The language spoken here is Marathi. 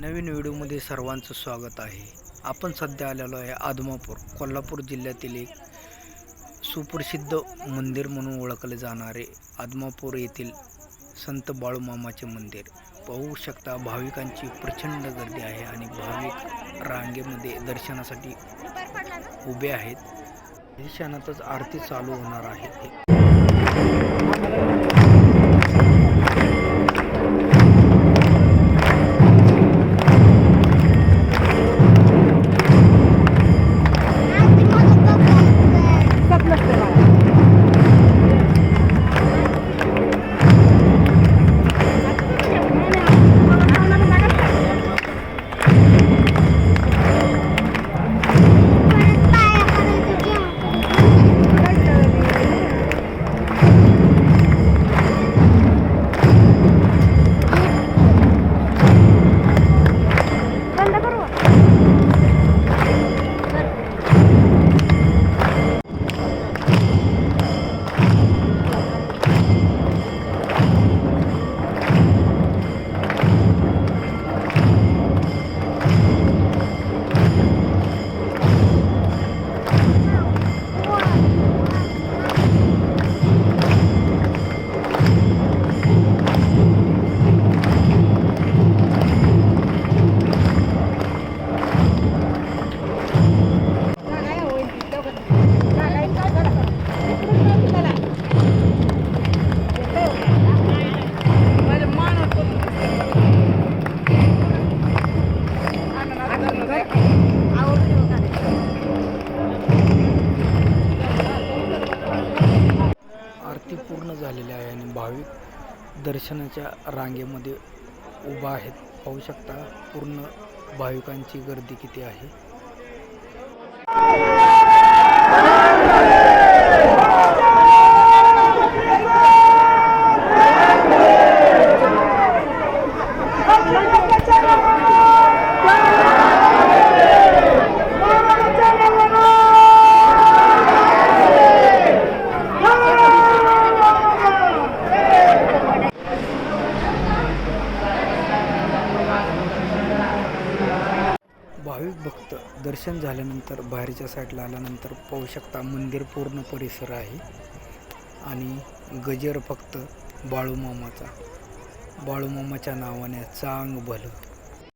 नवीन व्हिडिओमध्ये सर्वांचं स्वागत आहे. आपण सध्या आलेलो आहे आदमापूर कोल्हापूर जिल्ह्यातील एक सुप्रसिद्ध मंदिर म्हणून ओळखले जाणारे आदमापूर येथील संत बाळूमामाचे मंदिर. पाहू शकता भाविकांची प्रचंड गर्दी आहे आणि भाविक रांगेमध्ये दर्शनासाठी उभे आहेत. या क्षणातच आरती चालू होणार आहे. ते पूर्ण झालेले आहे आणि भाविक दर्शनाच्या रांगेमध्ये उभा आहेत. पाहू शकता पूर्ण भाविकांची गर्दी किती आहे. भाविक भक्त दर्शन झाल्यानंतर बाहेरच्या साईडला आल्यानंतर पाहू शकता मंदिर पूर्ण परिसर आहे. आणि गजर फक्त बाळूमामाचा. बाळूमामाच्या नावाने चांग भलं